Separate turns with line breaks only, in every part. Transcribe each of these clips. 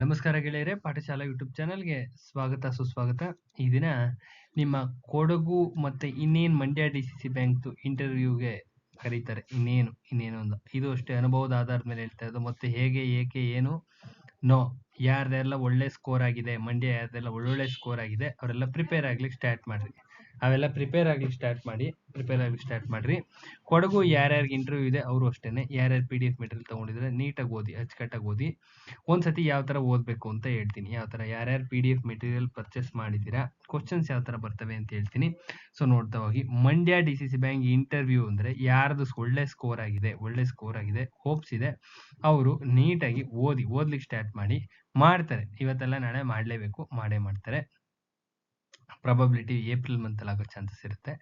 ನಮಸ್ಕಾರ ಗೆಳೆಯರೇ, ಪಾಠಶಾಲಾ ಯೂಟ್ಯೂಬ್ ಚಾನಲ್ಗೆ ಸ್ವಾಗತ, ಸುಸ್ವಾಗತ. ಈ ದಿನ ನಿಮ್ಮ ಕೊಡಗು ಮತ್ತೆ ಇನ್ನೇನು ಮಂಡ್ಯ ಡಿ ಸಿ ಸಿ ಬ್ಯಾಂಕ್ದು ಇಂಟರ್ವ್ಯೂಗೆ ಕರೀತಾರೆ. ಇನ್ನೇನು ಇನ್ನೇನು ಅಂತ. ಇದು ಅಷ್ಟೇ ಅನುಭವದ ಆಧಾರದ ಮೇಲೆ ಹೇಳ್ತಾ ಇರೋದು. ಮತ್ತೆ ಹೇಗೆ, ಏಕೆ, ಏನು? ನೋ, ಯಾರ್ದೆಲ್ಲ ಒಳ್ಳೆ ಸ್ಕೋರ್ ಆಗಿದೆ, ಮಂಡ್ಯ ಯಾರ್ದೆಲ್ಲ ಒಳ್ಳೊಳ್ಳೆ ಸ್ಕೋರ್ ಆಗಿದೆ, ಅವರೆಲ್ಲ ಪ್ರಿಪೇರ್ ಆಗ್ಲಿಕ್ಕೆ ಸ್ಟಾರ್ಟ್ ಮಾಡ್ರಿ. ಅವೆಲ್ಲ ಪ್ರಿಪೇರ್ ಆಗ್ಲಿಕ್ಕೆ ಸ್ಟಾರ್ಟ್ ಮಾಡಿ ಪ್ರಿಪೇರ್ ಆಗ್ಲಿಕ್ಕೆ ಸ್ಟಾರ್ಟ್ ಮಾಡ್ರಿ. ಕೊಡಗು ಯಾರ್ಯಾರಿಗೆ ಇಂಟರ್ವ್ಯೂ ಇದೆ ಅವರು ಅಷ್ಟೇ ಯಾರ್ಯಾರು ಪಿ ಡಿ ಎಫ್ ಮೆಟೀರಿಯಲ್ ತಗೊಂಡಿದ್ರೆ, ನೀಟಾಗಿ ಓದಿ, ಅಚ್ಚುಕಟ್ಟಾಗಿ ಓದಿ. ಒಂದ್ಸತಿ ಯಾವ ಥರ ಓದಬೇಕು ಅಂತ ಹೇಳ್ತೀನಿ. ಯಾವ ಥರ ಯಾರ್ಯಾರು P D F material purchase ಮಾಡಿದ್ದೀರಾ ಕ್ವಶನ್ಸ್ ಯಾವ ಥರ ಬರ್ತವೆ ಅಂತ ಹೇಳ್ತೀನಿ. ಸೊ ನೋಡ್ತಾ ಹೋಗಿ. Mandya D C C bank interview ಅಂದರೆ ಯಾರ್ದು ಒಳ್ಳೆ ಸ್ಕೋರ್ ಆಗಿದೆ, ಒಳ್ಳೆ ಸ್ಕೋರ್ ಆಗಿದೆ ಹೋಪ್ಸ್ ಇದೆ, ಅವರು ನೀಟಾಗಿ ಓದಿ, ಓದ್ಲಿಕ್ಕೆ ಸ್ಟಾರ್ಟ್ ಮಾಡಿ, ಮಾಡ್ತಾರೆ. ಇವತ್ತೆಲ್ಲ ನಾಳೆ ಮಾಡಲೇಬೇಕು, ಮಾಡೇ ಮಾಡ್ತಾರೆ. ಪ್ರಾಬಬಿಲಿಟಿ ಏಪ್ರಿಲ್ ಮಂತಲ್ಲಿ ಆಗೋ ಚಾನ್ಸಸ್ ಇರುತ್ತೆ.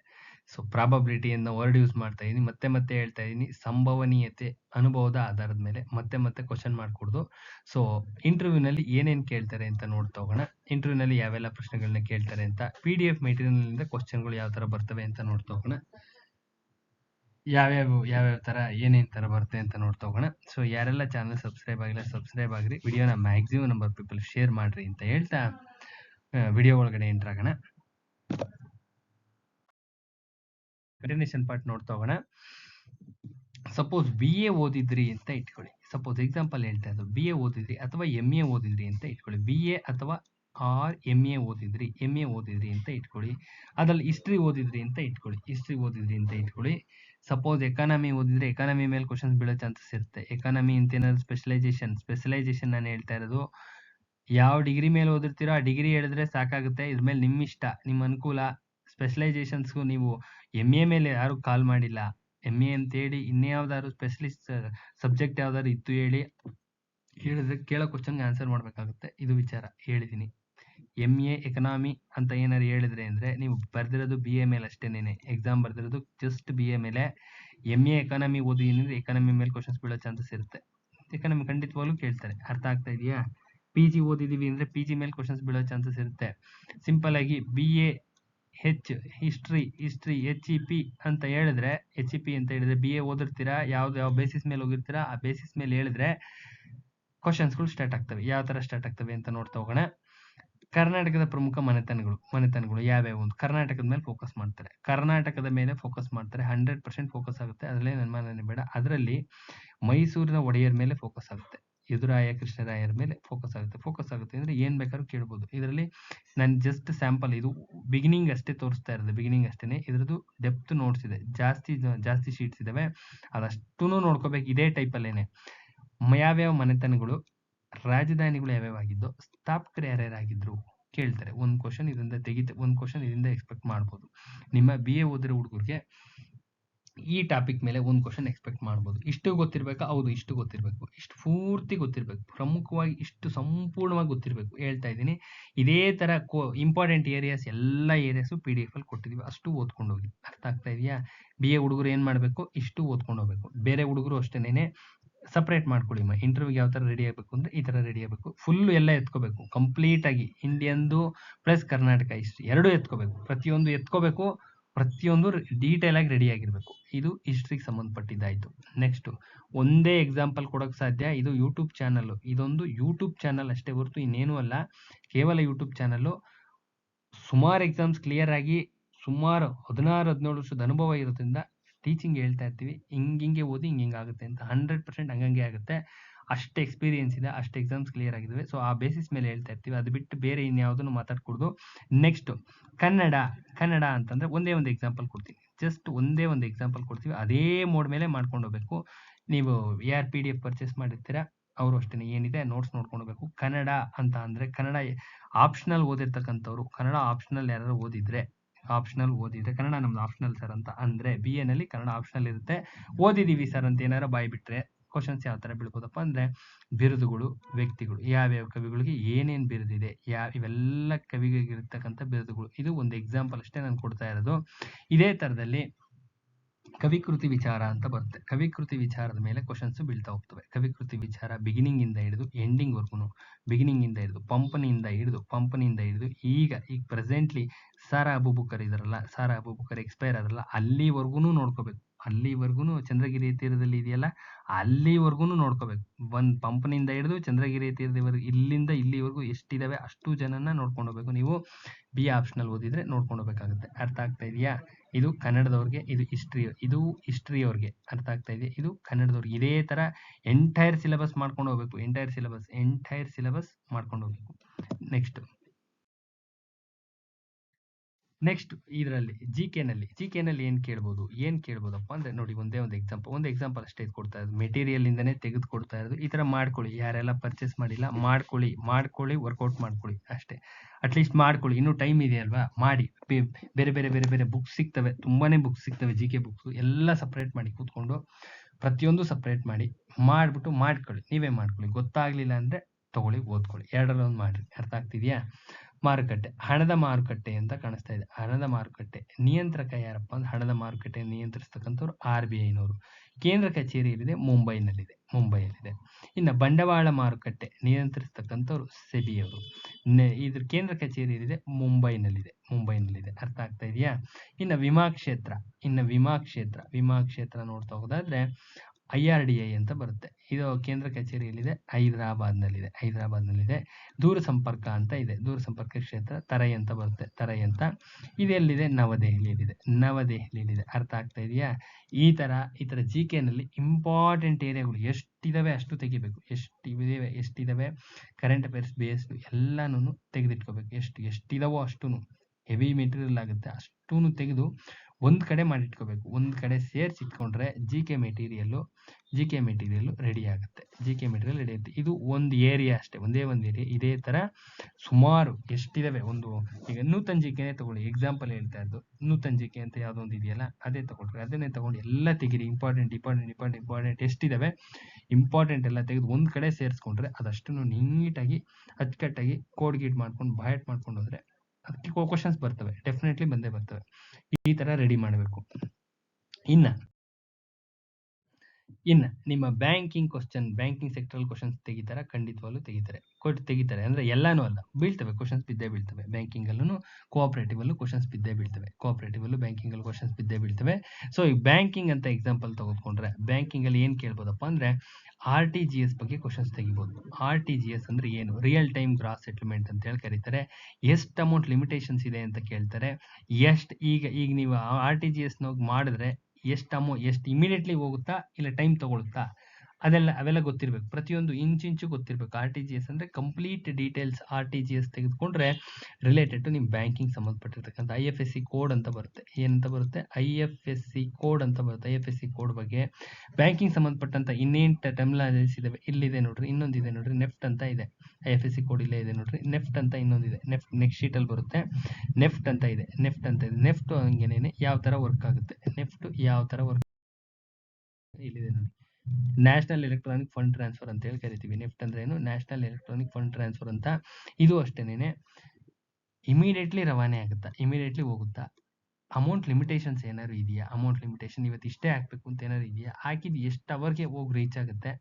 ಸೊ ಪ್ರಾಬಬಿಲಿಟಿ ಅನ್ನೋ ವರ್ಡ್ ಯೂಸ್ ಮಾಡ್ತಾ ಇದ್ದೀನಿ ಮತ್ತೆ ಮತ್ತೆ ಹೇಳ್ತಾ ಇದೀನಿ. ಸಂಭವನೀಯತೆ, ಅನುಭವದ ಆಧಾರದ ಮೇಲೆ ಮತ್ತೆ ಮತ್ತೆ ಕ್ವಶನ್ ಮಾಡಿಕೊಡ್ದು ಸೊ ಇಂಟರ್ವ್ಯೂನಲ್ಲಿ ಏನೇನು ಕೇಳ್ತಾರೆ ಅಂತ ನೋಡ್ತಾ ಹೋಗೋಣ ಇಂಟರ್ವ್ಯೂನಲ್ಲಿ ಯಾವೆಲ್ಲ ಪ್ರಶ್ನೆಗಳನ್ನ ಕೇಳ್ತಾರೆ ಅಂತ ಪಿ ಡಿ ಎಫ್ ಮೆಟೀರಿಯಲ್ನಿಂದ ಕ್ವಶನ್ಗಳು ಯಾವ ತರ ಬರ್ತವೆ ಅಂತ ನೋಡ್ತಾ ಹೋಗೋಣ ಯಾವ್ಯಾವ ಯಾವ್ಯಾವ ತರ, ಏನೇನ್ ತರ ಬರುತ್ತೆ ಅಂತ ನೋಡ್ತಾ ಹೋಗೋಣ ಸೊ ಯಾರೆಲ್ಲ ಚಾನಲ್ ಸಬ್ಸ್ಕ್ರೈಬ್ ಆಗಿಲ್ಲ ಸಬ್ಸ್ಕ್ರೈಬ್ ಆಗಿರಿ. ವಿಡಿಯೋನ ಮ್ಯಾಕ್ಸಿಮಮ್ ನಂಬರ್ ಪೀಪಲ್ ಶೇರ್ ಮಾಡ್ರಿ ಅಂತ ಹೇಳ್ತಾ. ವಿಡಿಯೋ ಒಳಗಡೆ ಎಂಟರ್ ಆಗೋಣ ಕಂಟಿನ್ಯೂಷನ್ ಪಾರ್ಟ್ ನೋಡ್ತಾ ಹೋಗೋಣ. ಸಪೋಸ್ ಬಿ ಎ ಓದಿದ್ರಿ ಅಂತ ಇಟ್ಕೊಳ್ಳಿ. ಸಪೋಸ್ ಎಕ್ಸಾಂಪಲ್ ಹೇಳ್ತಾ ಇದ್ದು ಬಿ ಎ ಓದಿದ್ರಿ ಅಥವಾ ಎಂ ಎ ಓದಿದ್ರಿ ಅಂತ ಇಟ್ಕೊಳ್ಳಿ. ಬಿ ಎ ಅಥವಾ ಆರ್ ಎಂ ಎ ಓದಿದ್ರಿ. ಎಂ ಎ ಓದಿದ್ರಿ ಅಂತ ಇಟ್ಕೊಳ್ಳಿ. ಅದ್ರಲ್ಲಿ ಹಿಸ್ಟ್ರಿ ಓದಿದ್ರಿ ಅಂತ ಇಟ್ಕೊಳ್ಳಿ. ಹಿಸ್ಟ್ರಿ ಓದಿದ್ರಿ ಅಂತ ಇಟ್ಕೊಳ್ಳಿ. ಸಪೋಸ್ ಎಕಾನಮಿ ಓದಿದ್ರೆ ಎಕಾನಮಿ ಮೇಲೆ ಕ್ವಶನ್ಸ್ ಬೀಳೋ ಚಾನ್ಸಸ್ ಇರುತ್ತೆ. ಎಕಾನಮಿ ಅಂತ ಏನಾದ್ರು ಸ್ಪೆಷಲೈಸೇಷನ್ ಸ್ಪೆಷಲೈಸೇಷನ್ ನಾನು ಹೇಳ್ತಾ ಇರೋದು. ಯಾವ ಡಿಗ್ರಿ ಮೇಲೆ ಓದಿರ್ತೀರೋ ಆ ಡಿಗ್ರಿ ಹೇಳಿದ್ರೆ ಸಾಕಾಗುತ್ತೆ. ಇದ್ರ ಮೇಲೆ ನಿಮ್ಮ ಇಷ್ಟ ನಿಮ್ಮ ಅನುಕೂಲ ಸ್ಪೆಷಲೈಸೇಷನ್ಸ್ಗೂ ನೀವು ಎಂ ಎ ಮೇಲೆ ಯಾರು ಕಾಲ್ ಮಾಡಿಲ್ಲ. ಎಂ ಎ ಅಂತ ಹೇಳಿ ಇನ್ಯಾವ್ದಾದ್ರು ಸ್ಪೆಷಲಿಸ್ಟ್ ಸಬ್ಜೆಕ್ಟ್ ಯಾವ್ದಾದ್ರು ಇತ್ತು ಹೇಳಿ ಹೇಳಿದ್ರೆ ಕೇಳೋ ಕ್ವಶನ್ಗೆ ಆನ್ಸರ್ ಮಾಡ್ಬೇಕಾಗುತ್ತೆ. ಇದು ವಿಚಾರ. ಹೇಳಿದ್ದೀನಿ. ಎಂ ಎ ಎಕನಾಮಿ ಅಂತ ಏನಾರು ಹೇಳಿದ್ರೆ ಅಂದ್ರೆ ನೀವು ಬರ್ದಿರೋದು ಬಿ ಎ ಮೇಲೆ ಅಷ್ಟೇನೇನೆ. ಎಕ್ಸಾಮ್ ಬರ್ದಿರೋದು ಜಸ್ಟ್ ಬಿ ಎ ಮೇಲೆ. ಎಂ ಎ ಎಕಾನಮಿ ಓದಿದೀನಿ ಅಂದ್ರೆ ಎಕಾನಮಿ ಮೇಲೆ ಕ್ವಶನ್ಸ್ ಬೀಳೋ ಚಾನ್ಸಸ್ ಇರುತ್ತೆ. ಎಕಾನಮಿ ಖಂಡಿತವಾಗ್ಲೂ ಕೇಳ್ತಾರೆ. ಅರ್ಥ ಆಗ್ತಾ ಇದೆಯಾ? ಪಿ ಜಿ ಓದಿದೀವಿ ಅಂದ್ರೆ ಪಿ ಜಿ ಮೇಲೆ ಕ್ವಶನ್ಸ್ ಬೀಳೋ ಚಾನ್ಸಸ್ ಇರುತ್ತೆ. ಸಿಂಪಲ್ ಆಗಿ B A H history history H E P ಅಂತ ಹೇಳಿದ್ರೆ ಎಚ್ ಇ ಪಿ ಅಂತ ಹೇಳಿದ್ರೆ ಬಿ ಎ ಓದಿರ್ತೀರಾ, ಯಾವ್ದು ಯಾವ ಬೇಸಿಸ್ ಮೇಲೆ ಹೋಗಿರ್ತೀರಾ, ಆ ಬೇಸಿಸ್ ಮೇಲೆ ಹೇಳಿದ್ರೆ ಕ್ವಶನ್ಸ್ಗಳು ಸ್ಟಾರ್ಟ್ ಆಗ್ತವೆ. ಯಾವ ತರ ಸ್ಟಾರ್ಟ್ ಆಗ್ತವೆ ಅಂತ ನೋಡ್ತಾ ಹೋಗೋಣ. ಕರ್ನಾಟಕದ ಪ್ರಮುಖ ಮನೆತನಗಳು ಮನೆತನಗಳು ಯಾವ್ಯಾವ ಒಂದು ಕರ್ನಾಟಕದ ಮೇಲೆ ಫೋಕಸ್ ಮಾಡ್ತಾರೆ. ಕರ್ನಾಟಕದ ಮೇಲೆ ಫೋಕಸ್ ಮಾಡ್ತಾರೆ ಹಂಡ್ರೆಡ್ ಪರ್ಸೆಂಟ್ ಫೋಕಸ್ ಆಗುತ್ತೆ. ಅದರಲ್ಲಿ ನನ್ನ ಬೇಡ. ಅದರಲ್ಲಿ ಮೈಸೂರಿನ ಒಡೆಯರ್ ಮೇಲೆ ಫೋಕಸ್ ಆಗುತ್ತೆ. ಯದುರಾಯ ಕೃಷ್ಣರಾಯರ ಮೇಲೆ ಫೋಕಸ್ ಆಗುತ್ತೆ. ಫೋಕಸ್ ಆಗುತ್ತೆ ಅಂದ್ರೆ ಏನ್ ಬೇಕಾದ್ರೂ ಕೇಳ್ಬೋದು. ಇದರಲ್ಲಿ ನಾನು ಜಸ್ಟ್ ಸ್ಯಾಂಪಲ್ ಇದು ಬಿಗಿನಿಂಗ್ ಅಷ್ಟೇ ತೋರಿಸ್ತಾ ಇರೋದು. ಬಿಗಿನಿಂಗ್ ಅಷ್ಟೇನೆ. ಇದ್ರದ್ದು ಡೆಪ್ತ್ ನೋಟ್ಸ್ ಇದೆ. ಜಾಸ್ತಿ ಜಾಸ್ತಿ ಶೀಟ್ಸ್ ಇದಾವೆ. ಅದಷ್ಟೂ ನೋಡ್ಕೋಬೇಕು. ಇದೇ ಟೈಪಲ್ಲೇನೆ ಯಾವ್ಯಾವ ಮನೆತನಗಳು, ರಾಜಧಾನಿಗಳು ಯಾವ್ಯಾವ ಆಗಿದ್ದು, ಸ್ಥಾಪಕರು ಯಾರ್ಯಾರಾಗಿದ್ರು ಕೇಳ್ತಾರೆ. ಒಂದು ಕ್ವಶನ್ ಇದರಿಂದ ತೆಗಿತ, ಒಂದು ಕ್ವಶನ್ ಇದರಿಂದ ಎಕ್ಸ್ಪೆಕ್ಟ್ ಮಾಡ್ಬೋದು. ನಿಮ್ಮ ಬಿ ಎ ಓದಿರೋ ಹುಡುಗರಿಗೆ ಈ ಟಾಪಿಕ್ ಮೇಲೆ ಒಂದು ಕ್ವಶನ್ ಎಕ್ಸ್ಪೆಕ್ಟ್ ಮಾಡ್ಬೋದು. ಇಷ್ಟು ಗೊತ್ತಿರಬೇಕು, ಹೌದು, ಇಷ್ಟು ಗೊತ್ತಿರಬೇಕು. ಇಷ್ಟು ಪೂರ್ತಿ ಗೊತ್ತಿರಬೇಕು. ಪ್ರಮುಖವಾಗಿ ಇಷ್ಟು ಸಂಪೂರ್ಣವಾಗಿ ಗೊತ್ತಿರಬೇಕು. ಹೇಳ್ತಾ ಇದ್ದೀನಿ. ಇದೇ ಥರ ಕೋ ಇಂಪಾರ್ಟೆಂಟ್ ಏರಿಯಾಸ್ ಎಲ್ಲ ಏರಿಯಾಸು ಪಿ ಡಿ ಎಫಲ್ಲಿ ಕೊಟ್ಟಿದ್ದೀವಿ ಅಷ್ಟು ಓದ್ಕೊಂಡು ಹೋಗಿ. ಅರ್ಥ ಆಗ್ತಾ ಇದೆಯಾ? ಬಿ ಎ ಹುಡುಗರು ಏನು ಮಾಡಬೇಕು? ಇಷ್ಟು ಓದ್ಕೊಂಡು ಹೋಗ್ಬೇಕು. ಬೇರೆ ಹುಡುಗರು ಅಷ್ಟೇನೆ ಸಪ್ರೇಟ್ ಮಾಡ್ಕೊಳ್ಳಿ ಮ ಇಂಟರ್ವ್ಯೂಗೆ ಯಾವ ಥರ ರೆಡಿ ಆಗಬೇಕು ಅಂದರೆ ಈ ಥರ ರೆಡಿ ಆಗಬೇಕು. ಫುಲ್ಲು ಎಲ್ಲ ಎತ್ಕೋಬೇಕು. ಕಂಪ್ಲೀಟಾಗಿ ಇಂಡಿಯನ್ದು ಪ್ಲಸ್ ಕರ್ನಾಟಕ ಇಷ್ಟು ಎರಡೂ ಎತ್ಕೋಬೇಕು. ಪ್ರತಿಯೊಂದು ಎತ್ಕೋಬೇಕು. ಪ್ರತಿಯೊಂದು ಡೀಟೇಲ್ ಆಗಿ ರೆಡಿ ಆಗಿರಬೇಕು. ಇದು ಹಿಸ್ಟ್ರಿಗೆ ಸಂಬಂಧಪಟ್ಟಿದ್ದಾಯಿತು. ನೆಕ್ಸ್ಟ್ ಒಂದೇ ಎಕ್ಸಾಂಪಲ್ ಕೊಡೋಕೆ ಸಾಧ್ಯ, ಇದು ಯೂಟ್ಯೂಬ್ ಚಾನಲ್ ಇದೊಂದು ಯೂಟ್ಯೂಬ್ ಚಾನಲ್ ಅಷ್ಟೇ ಹೊರತು ಇನ್ನೇನು ಅಲ್ಲ. ಕೇವಲ ಯೂಟ್ಯೂಬ್ ಚಾನಲ್ ಸುಮಾರು ಎಕ್ಸಾಮ್ಸ್ ಕ್ಲಿಯರ್ ಆಗಿ ಸುಮಾರು ಹದಿನಾರು, ಹದಿನೇಳು ವರ್ಷದ ಅನುಭವ ಇರೋದ್ರಿಂದ ಟೀಚಿಂಗ್ ಹೇಳ್ತಾ ಇರ್ತೀವಿ. ಹಿಂಗೆ ಹಿಂಗೆ ಓದಿ ಹಿಂಗೆ ಹಿಂಗೆ ಆಗುತ್ತೆ ಅಂತ ಹಂಡ್ರೆಡ್ ಪರ್ಸೆಂಟ್ ಹಂಗಂಗೆ ಆಗುತ್ತೆ. ಅಷ್ಟು ಎಕ್ಸ್ಪೀರಿಯೆನ್ಸ್ ಇದೆ, ಅಷ್ಟು ಎಕ್ಸಾಮ್ಸ್ ಕ್ಲಿಯರ್ ಆಗಿದ್ದಾವೆ ಸೊ ಆ ಬೇಸಿಸ್ ಮೇಲೆ ಹೇಳ್ತಾ ಇರ್ತೀವಿ. ಅದು ಬಿಟ್ಟು ಬೇರೆ ಇನ್ಯಾವುದನ್ನು ಮಾತಾಡ್ಕೊಡ್ದು. ನೆಕ್ಸ್ಟ್ ಕನ್ನಡ ಕನ್ನಡ ಅಂತಂದ್ರೆ ಒಂದೇ ಒಂದು ಎಕ್ಸಾಂಪಲ್ ಕೊಡ್ತೀನಿ. ಜಸ್ಟ್ ಒಂದೇ ಒಂದು ಎಕ್ಸಾಂಪಲ್ ಕೊಡ್ತೀವಿ. ಅದೇ ಮೋಡ್ ಮೇಲೆ ಮಾಡ್ಕೊಂಡು ಹೋಗ್ಬೇಕು. ನೀವು ಯಾರು ಪಿ ಡಿ ಎಫ್ ಪರ್ಚೇಸ್ ಮಾಡಿರ್ತೀರಾ, ಅವರು ಅಷ್ಟೇ ಏನಿದೆ? ನೋಟ್ಸ್ ನೋಡ್ಕೊಂಡು ಕನ್ನಡ ಅಂತ ಅಂದ್ರೆ ಕನ್ನಡ ಆಪ್ಷನಲ್ ಓದಿರ್ತಕ್ಕಂಥವ್ರು. ಕನ್ನಡ ಆಪ್ಷನಲ್ ಯಾರು ಓದಿದ್ರೆ ಆಪ್ಷನಲ್ ಓದಿದ್ರೆ, ಕನ್ನಡ ನಮ್ದು ಆಪ್ಷನಲ್ ಸರ್ ಅಂತ ಅಂದ್ರೆ ಬಿ ಎ ನಲ್ಲಿ ಕನ್ನಡ ಆಪ್ಷನಲ್ ಇರುತ್ತೆ. ಓದಿದೀವಿ ಸರ್ ಅಂತ ಏನಾರ ಬಾಯ್ ಬಿಟ್ರೆ ಕ್ವಶನ್ಸ್ ಯಾವ ಥರ ಬೀಳ್ಬೋದಪ್ಪ ಅಂದರೆ ಬಿರುದುಗಳು, ವ್ಯಕ್ತಿಗಳು. ಯಾವ್ಯಾವ ಕವಿಗಳಿಗೆ ಏನೇನು ಬಿರುದಿದೆ ಯಾವ ಇವೆಲ್ಲ ಕವಿಗಳಿಗಿರ್ತಕ್ಕಂಥ ಬಿರುದುಗಳು. ಇದು ಒಂದು ಎಕ್ಸಾಂಪಲ್ ಅಷ್ಟೇ ನಾನು ಕೊಡ್ತಾ ಇರೋದು. ಇದೇ ಥರದಲ್ಲಿ ಕವಿಕೃತಿ ವಿಚಾರ ಅಂತ ಬರುತ್ತೆ. ಕವಿಕೃತಿ ವಿಚಾರದ ಮೇಲೆ ಕ್ವಶನ್ಸ್ ಬೀಳ್ತಾ ಹೋಗ್ತವೆ. ಕವಿಕೃತಿ ವಿಚಾರ ಬಿಗಿನಿಂಗ್ ಇಂದ ಹಿಡಿದು ಎಂಡಿಂಗ್ ವರ್ಗುನು. ಬಿಗಿನಿಂಗ್ ಇಂದ ಹಿಡಿದು ಪಂಪನಿಂದ ಹಿಡಿದು ಪಂಪನಿಂದ ಹಿಡಿದು ಈಗ ಈಗ ಪ್ರೆಸೆಂಟ್ಲಿ ಸಾರಾ ಅಬುಬುಕರ್ ಇದಾರಲ್ಲ, ಸಾರಾ ಅಬುಬುಕರ್ ಎಕ್ಸ್ಪೈರ್ ಆದ್ರಲ್ಲ ಅಲ್ಲಿವರೆಗೂ ನೋಡ್ಕೋಬೇಕು. ಅಲ್ಲಿವರೆಗೂ ಚಂದ್ರಗಿರಿ ತೀರದಲ್ಲಿ ಇದೆಯಲ್ಲ ಅಲ್ಲಿವರೆಗೂ ನೋಡ್ಕೋಬೇಕು. ಒಂದು ಪಂಪ್ನಿಂದ ಹಿಡಿದು ಚಂದ್ರಗಿರಿ ತೀರದವರೆಗೆ, ಇಲ್ಲಿಂದ ಇಲ್ಲಿವರೆಗೂ ಎಷ್ಟಿದಾವೆ ಅಷ್ಟು ಜನನ ನೋಡ್ಕೊಂಡು ಹೋಗ್ಬೇಕು. ನೀವು ಬಿ ಆಪ್ಷನಲ್ ಓದಿದ್ರೆ ನೋಡ್ಕೊಂಡು ಹೋಗ್ಬೇಕಾಗುತ್ತೆ. ಅರ್ಥ ಆಗ್ತಾ ಇದೆಯಾ? ಇದು ಕನ್ನಡದವ್ರಿಗೆ, ಇದು ಹಿಸ್ಟ್ರಿ, ಇದು ಹಿಸ್ಟ್ರಿಯವ್ರಿಗೆ ಅರ್ಥ ಆಗ್ತಾ ಇದೆ ಇದು ಕನ್ನಡದವ್ರಿಗೆ. ಇದೇ ತರ ಎಂಟೈರ್ ಸಿಲೆಬಸ್ ಮಾಡ್ಕೊಂಡು ಹೋಗ್ಬೇಕು. ಎಂಟೈರ್ ಸಿಲೆಬಸ್ ಎಂಟೈರ್ ಸಿಲೆಬಸ್ ಮಾಡ್ಕೊಂಡು ಹೋಗ್ಬೇಕು. ನೆಕ್ಸ್ಟ್ ನೆಕ್ಸ್ಟ್ ಇದರಲ್ಲಿ ಜಿ ನಲ್ಲಿ ಜಿ ನಲ್ಲಿ ಏನು ಕೇಳ್ಬೋದು, ಏನು ಕೇಳ್ಬೋದಪ್ಪ ಅಂದ್ರೆ ನೋಡಿ ಒಂದೇ ಒಂದು ಎಕ್ಸಾಂಪಲ್ ಒಂದು ಎಕ್ಸಾಂಪಲ್ ಅಷ್ಟೇ ಇದು ಕೊಡ್ತಾ ಇರೋದು. ಮೆಟೀರಿಯಲ್ ಇಂದನೇ ತೆಗೆದು ಕೊಡ್ತಾ ಇರೋದು. ಈ ತರ ಮಾಡ್ಕೊಳ್ಳಿ. ಯಾರೆಲ್ಲ ಪರ್ಚೇಸ್ ಮಾಡಿಲ್ಲ, ಮಾಡ್ಕೊಳ್ಳಿ ಮಾಡ್ಕೊಳ್ಳಿ ವರ್ಕೌಟ್ ಮಾಡ್ಕೊಳ್ಳಿ ಅಷ್ಟೇ. ಅಟ್ಲೀಸ್ಟ್ ಮಾಡ್ಕೊಳ್ಳಿ. ಇನ್ನೂ ಟೈಮ್ ಇದೆ ಅಲ್ವಾ? ಮಾಡಿ. ಬೇರೆ ಬೇರೆ ಬೇರೆ ಬೇರೆ ಬುಕ್ಸ್ ಸಿಗ್ತವೆ. ತುಂಬಾನೇ ಬುಕ್ಸ್ ಸಿಗ್ತವೆ ಜಿ ಕೆ ಬುಕ್ಸ್ ಎಲ್ಲ ಸಪ್ರೇಟ್ ಮಾಡಿ ಕೂತ್ಕೊಂಡು, ಪ್ರತಿಯೊಂದು ಸಪ್ರೇಟ್ ಮಾಡಿ ಮಾಡಿಬಿಟ್ಟು ಮಾಡ್ಕೊಳ್ಳಿ. ನೀವೇ ಮಾಡ್ಕೊಳ್ಳಿ. ಗೊತ್ತಾಗ್ಲಿಲ್ಲ ಅಂದ್ರೆ ತಗೊಳ್ಳಿ, ಓದ್ಕೊಳ್ಳಿ. ಎರಡರಲ್ಲಿ ಒಂದು ಮಾಡ್ರಿ. ಅರ್ಥ ಆಗ್ತಿದ್ಯಾ? ಮಾರುಕಟ್ಟೆ, ಹಣದ ಮಾರುಕಟ್ಟೆ ಅಂತ ಕಾಣಿಸ್ತಾ ಇದೆ. ಹಣದ ಮಾರುಕಟ್ಟೆ, ನಿಯಂತ್ರಕ ಯಾರಪ್ಪ ಅಂದ್ರೆ ಹಣದ ಮಾರುಕಟ್ಟೆ ನಿಯಂತ್ರಿಸ್ತಕ್ಕಂಥವ್ರು ಆರ್ ಬಿ ಐನವರು. ಕೇಂದ್ರ ಕಚೇರಿ ಇಲ್ಲಿದೆ ಮುಂಬೈನಲ್ಲಿದೆ. ಮುಂಬೈಯಲ್ಲಿದೆ ಇನ್ನು ಬಂಡವಾಳ ಮಾರುಕಟ್ಟೆ ನಿಯಂತ್ರಿಸ್ತಕ್ಕಂಥವ್ರು ಸೆಬಿಯವರು. ಇದ್ರ ಕೇಂದ್ರ ಕಚೇರಿ ಎಲ್ಲಿದೆ ಮುಂಬೈನಲ್ಲಿದೆ. ಮುಂಬೈನಲ್ಲಿದೆ. ಅರ್ಥ ಆಗ್ತಾ ಇದೆಯಾ? ಇನ್ನು ವಿಮಾ ಕ್ಷೇತ್ರ, ಇನ್ನು ವಿಮಾ ಕ್ಷೇತ್ರ ವಿಮಾ ಕ್ಷೇತ್ರ ನೋಡ್ತಾ ಹೋಗೋದಾದ್ರೆ ಐ ಆರ್ ಡಿ ಐ ಅಂತ ಬರುತ್ತೆ. ಇದು ಕೇಂದ್ರ ಕಚೇರಿಯಲ್ಲಿದೆ, ಹೈದರಾಬಾದ್ನಲ್ಲಿದೆ ಹೈದರಾಬಾದ್ನಲ್ಲಿದೆ. ದೂರ ಸಂಪರ್ಕ ಅಂತ ಇದೆ. ದೂರ ಸಂಪರ್ಕ ಕ್ಷೇತ್ರ ತರೈ ಅಂತ ಬರುತ್ತೆ, ತರೈ ಅಂತ. ಇದೆಲ್ಲಿದೆ ನವದೆಹಲಿಯಲ್ಲಿದೆ. ನವದೆಹಲಿಯಲ್ಲಿದೆ. ಅರ್ಥ ಆಗ್ತಾ ಇದೆಯಾ? ಈ ತರ ಈ ತರ ಜಿ ನಲ್ಲಿ ಇಂಪಾರ್ಟೆಂಟ್ ಏರಿಯಾಗಳು ಎಷ್ಟಿದಾವೆ ಅಷ್ಟು ತೆಗಿಬೇಕು. ಎಷ್ಟು ಇದಾವೆ ಎಷ್ಟಿದಾವೆ ಕರೆಂಟ್ ಅಫೇರ್ಸ್ ಬೇಸ್ಡ್ ಎಲ್ಲಾನು ತೆಗೆದಿಟ್ಕೋಬೇಕು. ಎಷ್ಟು, ಎಷ್ಟಿದಾವೋ ಅಷ್ಟು ಹೆವಿ ಮೆಟೀರಿಯಲ್ ಆಗುತ್ತೆ. ಅಷ್ಟೂ ತೆಗೆದು ಒಂದ್ ಕಡೆ ಮಾಡಿಟ್ಕೋಬೇಕು. ಒಂದ್ ಕಡೆ ಸೇರ್ಸಿ ಇಟ್ಕೊಂಡ್ರೆ G K material G K material ready ಆಗುತ್ತೆ. ಜಿ ಕೆ ಮೆಟೀರಿಯಲ್ ರೆಡಿ ಆಗುತ್ತೆ. ಇದು ಒಂದು ಏರಿಯಾ ಅಷ್ಟೇ, ಒಂದೇ ಒಂದು ಏರಿಯಾ ಇದೇ ತರ ಸುಮಾರು ಎಷ್ಟಿದಾವೆ? ಒಂದು ಈಗ ನೂತನ್ ಜಿ ಕೆನೆ ತಗೊಳ್ಳಿ. ಎಕ್ಸಾಂಪಲ್ ಹೇಳ್ತಾ ಇದ್ದು ನೂತನ್ ಜಿ ಕೆ ಅಂತ ಯಾವ್ದೋ ಒಂದು ಇದೆಯಲ್ಲ, ಅದೇ ತಗೊಳ್ರಿ. ಅದನ್ನೇ ತಗೊಂಡು ಎಲ್ಲ ತೆಗೀರಿ. ಇಂಪಾರ್ಟೆಂಟ್ ಇಂಪಾರ್ಟೆಂಟ್ ಇಂಪಾರ್ಟೆಂಟ್ ಇಂಪಾರ್ಟೆಂಟ್ ಎಷ್ಟಿದಾವೆ? ಇಂಪಾರ್ಟೆಂಟ್ ಎಲ್ಲ ತೆಗೆದು ಒಂದು ಕಡೆ ಸೇರಿಸ್ಕೊಂಡ್ರೆ ಅದಷ್ಟನ್ನು ನೀಟಾಗಿ, ಅಚ್ಚುಕಟ್ಟಾಗಿ ಕೋಡ್ ಗೀಟ್ ಮಾಡ್ಕೊಂಡು ಬಾಯಟ್ ಮಾಡ್ಕೊಂಡು ಹೋದ್ರೆ ಕ್ವಶನ್ಸ್ ಬರ್ತವೆ. ಡೆಫಿನೆಟ್ಲಿ ಬಂದೇ ಬರ್ತವೆ. ಈ ತರ ರೆಡಿ ಮಾಡಬೇಕು. ಇನ್ನ ಇನ್ನ ನಿಮ್ಮ banking question banking sector questions ತೆಗಿತಾರೆ? ಖಂಡಿತವಾಗ್ಲೂ ತೆಗಿತಾರೆ. ಕೊಟ್ಟು ತೆಗಿತಾರೆ. ಅಂದ್ರೆ ಎಲ್ಲಾನು ಅಲ್ಲ. ಬೀಳ್ತವೆ. ಕ್ವಶನ್ಸ್ ಬಿದ್ದೇ ಬೀಳ್ತವೆ. ಬ್ಯಾಂಕಿಂಗ್ ಅಲ್ಲೂ ಕೋಆಪರೇಟಿವ್ ಅಲ್ಲೂ ಕ್ವಶನ್ಸ್ ಬಿದ್ದೇ ಬೀಳ್ತವೆ. ಕೋಆಪರೇಟಿವ್ ಅಲ್ಲೂ ಬ್ಯಾಂಕಿಂಗ್ ಅಲ್ಲಿ ಕ್ವಶನ್ಸ್ ಬಿದ್ದೇ ಬೀಳ್ತವೆ. ಸೊ ಈ ಬ್ಯಾಂಕಿಂಗ್ ಅಂತ ಎಕ್ಸಾಂಪಲ್ ತಗೊತ್ಕೊಂಡ್ರೆ ಬ್ಯಾಂಕಿಂಗ್ ಅಲ್ಲಿ ಏನ್ ಕೇಳ್ಬೋದಪ್ಪ ಅಂದ್ರೆ ಆರ್ ಟಿ ಜಿ ಎಸ್ ಬಗ್ಗೆ ಕ್ವಶನ್ಸ್ ತೆಗಿಬಹುದು ಆರ್ ಟಿ ಜಿ ಎಸ್ ಅಂದ್ರೆ ಏನು? ರಿಯಲ್ ಟೈಮ್ ಗ್ರಾಸ್ ಸೆಟಲ್ಮೆಂಟ್ ಅಂತ ಹೇಳಿ ಕರೀತಾರೆ. ಎಷ್ಟು ಅಮೌಂಟ್ ಲಿಮಿಟೇಷನ್ಸ್ ಇದೆ ಅಂತ ಕೇಳ್ತಾರೆ. ಎಷ್ಟು ಈಗ ಈಗ ನೀವು ಆರ್ ಟಿ ಜಿ ಎಸ್ ಮಾಡಿದ್ರೆ ಎಷ್ಟು ಅಮೌ ಎಷ್ಟು ಇಮಿಡಿಯೇಟ್ಲಿ ಹೋಗುತ್ತಾ ಇಲ್ಲ ಟೈಮ್ ತಗೊಳುತ್ತಾ ಅದೆಲ್ಲ ಅವೆಲ್ಲ ಗೊತ್ತಿರ್ಬೇಕು. ಪ್ರತಿಯೊಂದು ಇಂಚು ಗೊತ್ತಿರ್ಬೇಕು. ಆರ್ ಟಿ ಜಿ ಎಸ್ ಅಂದ್ರೆ complete details R T G S ತೆಗೆದುಕೊಂಡ್ರೆ ರಿಲೇಟೆಡ್ ಟು ನಿಮ್ banking ಸಂಬಂಧಪಟ್ಟಿರ್ತಕ್ಕಂಥ I F S C code ಅಂತ ಬರುತ್ತೆ. ಏನಂತ ಬರುತ್ತೆ? I F S C code ಅಂತ ಬರುತ್ತೆ. I F S C code ಬಗ್ಗೆ ಬ್ಯಾಂಕಿಂಗ್ ಸಂಬಂಧಪಟ್ಟಂತ ಇನ್ನೇನ್ ಟರ್ಮಿನಾಲಜೀಸ್ ಇದಾವೆ? ಇಲ್ಲಿದೆ ನೋಡ್ರಿ, ಇನ್ನೊಂದಿದೆ ನೋಡ್ರಿ. ನೆಫ್ಟ್ ಅಂತ ಇದೆ. I F S C code ಇಲ್ಲೇ ಇದೆ ನೋಡ್ರಿ. ನೆಫ್ಟ್ ಅಂತ ಇನ್ನೊಂದಿದೆ. ನೆಫ್ಟ್ ನೆಕ್ಸ್ಟ್ ಶೀಟ್ ಅಲ್ಲಿ ಬರುತ್ತೆ. ನೆಫ್ಟ್ ಅಂತ ಇದೆ. ನೆಫ್ಟ್ ಅಂತ ಇದೆ. ನೆಫ್ಟ್ ಹಂಗೇನೆ ಯಾವ ತರ ವರ್ಕ್ ಆಗುತ್ತೆ? ನೆಫ್ಟ್ ಯಾವ ತರ ವರ್ಕ್ ಇಲ್ಲಿದೆ ನೋಡಿ. ನ್ಯಾಷನಲ್ ಎಲೆಕ್ಟ್ರಾನಿಕ್ ಫಂಡ್ ಟ್ರಾನ್ಸ್ಫರ್ ಅಂತ ಹೇಳಿ ಕರಿತೀವಿ. ನೆಫ್ಟ್ ಅಂದ್ರೆ ಏನು? ನ್ಯಾಷನಲ್ ಎಲೆಕ್ಟ್ರಾನಿಕ್ ಫಂಡ್ ಟ್ರಾನ್ಸ್ಫರ್ ಅಂತ ಇದು ಅಷ್ಟೇನೆ ಇಮಿಡಿಯೇಟ್ಲಿ ರವಾನೆ ಆಗುತ್ತಾ? ಇಮಿಡಿಯೇಟ್ಲಿ ಹೋಗುತ್ತಾ? ಅಮೌಂಟ್ ಲಿಮಿಟೇಷನ್ಸ್ ಏನಾದ್ರು ಇದೆಯಾ? ಅಮೌಂಟ್ ಲಿಮಿಟೇಷನ್ ಇವತ್ತು ಇಷ್ಟೇ ಹಾಕ್ಬೇಕು ಅಂತ ಏನಾದ್ರು ಇದೆಯಾ? ಹಾಕಿದ್ ಎಷ್ಟು ಅವರ್ಗೆ ಹೋಗಿ ರೀಚ್ ಆಗುತ್ತೆ?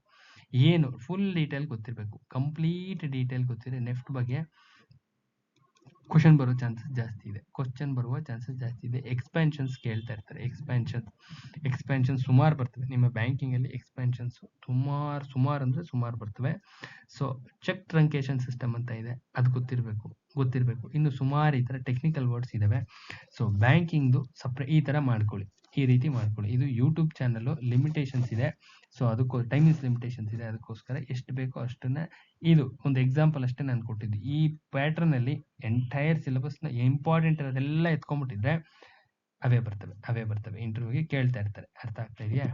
ಏನು? ಫುಲ್ ಡೀಟೇಲ್ ಗೊತ್ತಿರಬೇಕು. ಕಂಪ್ಲೀಟ್ ಡೀಟೇಲ್ ಗೊತ್ತಿದೆ. ನೆಫ್ಟ್ ಬಗ್ಗೆ ಕ್ವಶನ್ ಬರೋ ಚಾನ್ಸಸ್ ಜಾಸ್ತಿ ಇದೆ. ಕ್ವಶನ್ ಬರುವ ಚಾನ್ಸಸ್ ಜಾಸ್ತಿ ಇದೆ. ಎಕ್ಸ್ಪ್ಯಾನ್ಷನ್ಸ್ ಕೇಳ್ತಾ ಇರ್ತಾರೆ. ಎಕ್ಸ್ಪೆನ್ಷನ್ ಎಕ್ಸ್ಪ್ಯಾನ್ಷನ್ ಸುಮಾರು ಬರ್ತವೆ. ನಿಮ್ಮ ಬ್ಯಾಂಕಿಂಗ್ ಅಲ್ಲಿ ಎಕ್ಸ್ಪ್ಯಾನ್ಷನ್ಸ್ ಸುಮಾರು ಸುಮಾರು ಅಂದ್ರೆ ಸುಮಾರು ಬರ್ತವೆ. ಸೊ ಚೆಕ್ ಟ್ರಂಕೇಶನ್ ಸಿಸ್ಟಮ್ ಅಂತ ಇದೆ. ಅದು ಗೊತ್ತಿರಬೇಕು. ಗೊತ್ತಿರಬೇಕು. ಇನ್ನು ಸುಮಾರು ಈ ಥರ ಟೆಕ್ನಿಕಲ್ ವರ್ಡ್ಸ್ ಇದ್ದಾವೆ ಸೊ ಬ್ಯಾಂಕಿಂಗ್ದು ಸಪ್ರೇ ಈ ತರ ಮಾಡ್ಕೊಳ್ಳಿ. ಈ ರೀತಿ ಮಾಡ್ಕೊಳ್ಳಿ. ಇದು ಯೂಟ್ಯೂಬ್ ಚಾನಲ್ಲು ಲಿಮಿಟೇಷನ್ಸ್ ಇದೆ. ಸೊ ಅದಕ್ಕೂ ಟೈಮಿಂಗ್ಸ್ ಲಿಮಿಟೇಷನ್ಸ್ ಇದೆ. ಅದಕ್ಕೋಸ್ಕರ ಎಷ್ಟು ಬೇಕೋ ಅಷ್ಟನ್ನ ಇದು ಒಂದು ಎಕ್ಸಾಂಪಲ್ ಅಷ್ಟೇ ನಾನು ಕೊಟ್ಟಿದ್ದು. ಈ ಪ್ಯಾಟರ್ನ್ ಅಲ್ಲಿ ಎಂಟೈರ್ ಸಿಲೆಬಸ್ನ ಇಂಪಾರ್ಟೆಂಟ್ ಅದೆಲ್ಲ ಎತ್ಕೊಂಡ್ಬಿಟ್ಟಿದ್ರೆ ಅವೇ ಬರ್ತವೆ ಅವೇ ಬರ್ತವೆ. ಇಂಟರ್ವ್ಯೂಗೆ ಕೇಳ್ತಾ ಇರ್ತಾರೆ. ಅರ್ಥ ಆಗ್ತಾ ಇದೆಯಾ?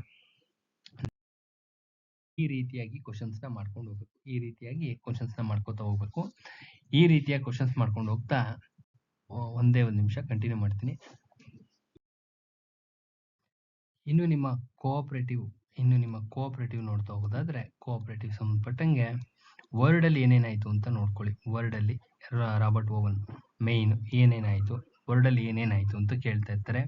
ಈ ರೀತಿಯಾಗಿ ಕ್ವಶನ್ಸ್ನ ಮಾಡ್ಕೊಂಡು ಹೋಗ್ಬೇಕು. ಈ ರೀತಿಯಾಗಿ ಕ್ವಶನ್ಸ್ನ ಮಾಡ್ಕೋತಾ ಹೋಗ್ಬೇಕು. ಈ ರೀತಿಯ ಕ್ವಶನ್ಸ್ ಮಾಡ್ಕೊಂಡು ಹೋಗ್ತಾ ಒಂದೇ ಒಂದು ನಿಮಿಷ ಕಂಟಿನ್ಯೂ ಮಾಡ್ತೀನಿ. ಇನ್ನು ನಿಮ್ಮ ಕೋಆಪರೇಟಿವ್ ಇನ್ನು ನಿಮ್ಮ ಕೋಆಪರೇಟಿವ್ ನೋಡ್ತಾ ಹೋಗೋದಾದ್ರೆ ಕೋಆಪರೇಟಿವ್ ಸಂಬಂಧಪಟ್ಟಂಗೆ ವರ್ಡ್ ಅಲ್ಲಿ ಏನೇನಾಯ್ತು ಅಂತ ನೋಡ್ಕೊಳ್ಳಿ. ವರ್ಡ್ ಅಲ್ಲಿ ರಾ- ರಾಬರ್ಟ್ ಓವನ್ ಮೇನ್ ಏನೇನಾಯಿತು? ವರ್ಡ್ ಅಲ್ಲಿ ಏನೇನಾಯ್ತು ಅಂತ ಕೇಳ್ತಾ ಇರ್ತಾರೆ.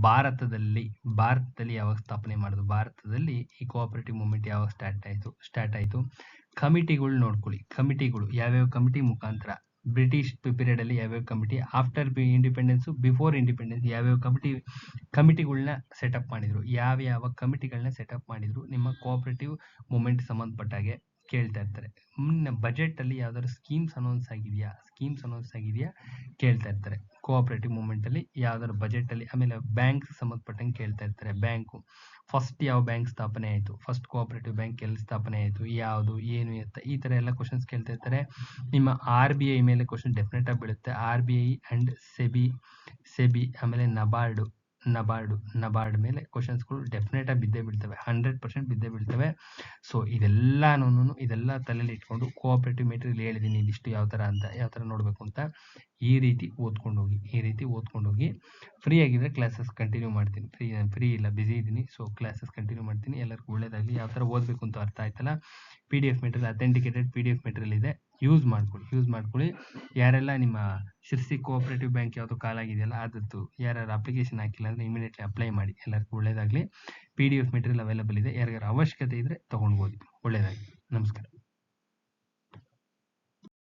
ಭಾರತದಲ್ಲಿ ಭಾರತದಲ್ಲಿ ಯಾವಾಗ ಸ್ಥಾಪನೆ ಮಾಡಿದ್ರು? ಭಾರತದಲ್ಲಿ ಈ ಕೋಆಪರೇಟಿವ್ ಮೂವ್ಮೆಂಟ್ ಯಾವಾಗ ಸ್ಟಾರ್ಟ್ ಆಯ್ತು? ಸ್ಟಾರ್ಟ್ ಆಯ್ತು. ಕಮಿಟಿಗಳು ನೋಡ್ಕೊಳ್ಳಿ. ಕಮಿಟಿಗಳು, ಯಾವ್ಯಾವ ಕಮಿಟಿ ಮುಖಾಂತರ? ಬ್ರಿಟಿಷ್ ಪೀರಿಯಡ್ ಅಲ್ಲಿ ಯಾವ್ಯಾವ committee after B independence before independence ಯಾವ್ಯಾವ ಕಮಿಟಿ ಕಮಿಟಿಗಳನ್ನ ಸೆಟಪ್ ಮಾಡಿದ್ರು. ಯಾವ ಯಾವ ಕಮಿಟಿಗಳನ್ನ ಸೆಟಪ್ ಮಾಡಿದ್ರು, ನಿಮ್ಮ ಕೋಆಪರೇಟಿವ್ ಮೂವ್ಮೆಂಟ್ ಸಂಬಂಧಪಟ್ಟಾಗೆ ಕೇಳ್ತಾ ಇರ್ತಾರೆ. ಬಜೆಟ್ ಅಲ್ಲಿ ಯಾವ್ದಾದ್ರು ಸ್ಕೀಮ್ಸ್ ಅನೌನ್ಸ್ ಆಗಿದೆಯಾ? ಸ್ಕೀಮ್ಸ್ ಅನೌನ್ಸ್ ಆಗಿದೆಯಾ? ಕೇಳ್ತಾ ಇರ್ತಾರೆ. ಕೋಆಪರೇಟಿವ್ ಮೂವ್ಮೆಂಟ್ ಅಲ್ಲಿ ಯಾವ್ದಾದ್ರು ಬಜೆಟ್ ಅಲ್ಲಿ, ಆಮೇಲೆ ಬ್ಯಾಂಕ್ ಸಂಬಂಧಪಟ್ಟಂಗೆ ಕೇಳ್ತಾ ಇರ್ತಾರೆ. ಬ್ಯಾಂಕು ಫಸ್ಟ್ ಯಾವ ಬ್ಯಾಂಕ್ ಸ್ಥಾಪನೆ ಆಯಿತು? ಫಸ್ಟ್ ಕೋಆಪರೇಟಿವ್ ಬ್ಯಾಂಕ್ ಎಲ್ಲಿ ಸ್ಥಾಪನೆ ಆಯಿತು? ಯಾವುದು? ಏನು? ಎತ್ತ? ಈ ಥರ ಎಲ್ಲ ಕ್ವಶನ್ಸ್ ಕೇಳ್ತಾ ಇರ್ತಾರೆ. ನಿಮ್ಮ ಆರ್ ಬಿ ಐ ಮೇಲೆ ಕ್ವಶನ್ ಡೆಫಿನೆಟ್ ಆಗಿ ಬೀಳುತ್ತೆ. R B I and SEBI SEBI ಆಮೇಲೆ ನಬಾರ್ಡು ನಬಾರ್ಡು, ನಬಾರ್ಡ್ ಮೇಲೆ ಕ್ವಶನ್ಸ್ಗಳು ಡೆಫಿನೆಟ್ ಆಗಿ ಬಿದ್ದೇ ಬೀಳ್ತವೆ ಹಂಡ್ರೆಡ್ ಪರ್ಸೆಂಟ್ ಬಿದ್ದೇ ಬೀಳ್ತವೆ. ಸೊ ಇದೆಲ್ಲನೂ ಇದೆಲ್ಲ ತಲೆಯಲ್ಲಿ ಇಟ್ಕೊಂಡು ಕೋಆಪರೇಟಿವ್ ಮೆಟೀರಿಯಲ್ ಹೇಳಿದ್ದೀನಿ ಇದಿಷ್ಟು ಯಾವ ಥರ ಅಂತ, ಯಾವ ಥರ ನೋಡಬೇಕು ಅಂತ ಈ ರೀತಿ ಓದ್ಕೊಂಡು ಹೋಗಿ, ಈ ರೀತಿ ಓದ್ಕೊಂಡು ಹೋಗಿ ಫ್ರೀ ಆಗಿದ್ರೆ ಕ್ಲಾಸಸ್ ಕಂಟಿನ್ಯೂ ಮಾಡ್ತೀನಿ. ಫ್ರೀ ಫ್ರೀ ಇಲ್ಲ ಬ್ಯುಸಿ ಇದ್ದೀನಿ ಸೊ ಕ್ಲಾಸಸ್ ಕಂಟಿನ್ಯೂ ಮಾಡ್ತೀನಿ. ಎಲ್ಲರಿಗೂ ಒಳ್ಳೇದಾಗಲಿ. ಯಾವ ಥರ ಓದಬೇಕು ಅಂತ ಅರ್ಥ ಆಯ್ತಲ್ಲ? P D F material authenticated P D F material ಇದೆ. ಯೂಸ್ ಮಾಡ್ಕೊಳ್ಳಿ ಯೂಸ್ ಮಾಡ್ಕೊಳ್ಳಿ. ಯಾರೆಲ್ಲ ನಿಮ್ಮ ಶಿರ್ಸಿ ಕೋಆಪರೇಟಿವ್ ಬ್ಯಾಂಕ್ ಯಾವುದು ಕಾಲ್ ಆಗಿದೆಯಲ್ಲ, ಅದರದ್ದು ಯಾರು ಅಪ್ಲಿಕೇಶನ್ ಹಾಕಿಲ್ಲ ಅಂದರೆ ಇಮಿಡಿಯೇಟ್ಲಿ ಅಪ್ಲೈ ಮಾಡಿ. ಎಲ್ಲರಿಗೂ ಒಳ್ಳೇದಾಗಲಿ. P D F material available ಇದೆ. ಯಾರಿಗಾರು ಅವಶ್ಯಕತೆ ಇದ್ರೆ ತೊಗೊಂಡು ಓದಿ ಒಳ್ಳೇದಾಗಲಿ. ನಮಸ್ಕಾರ.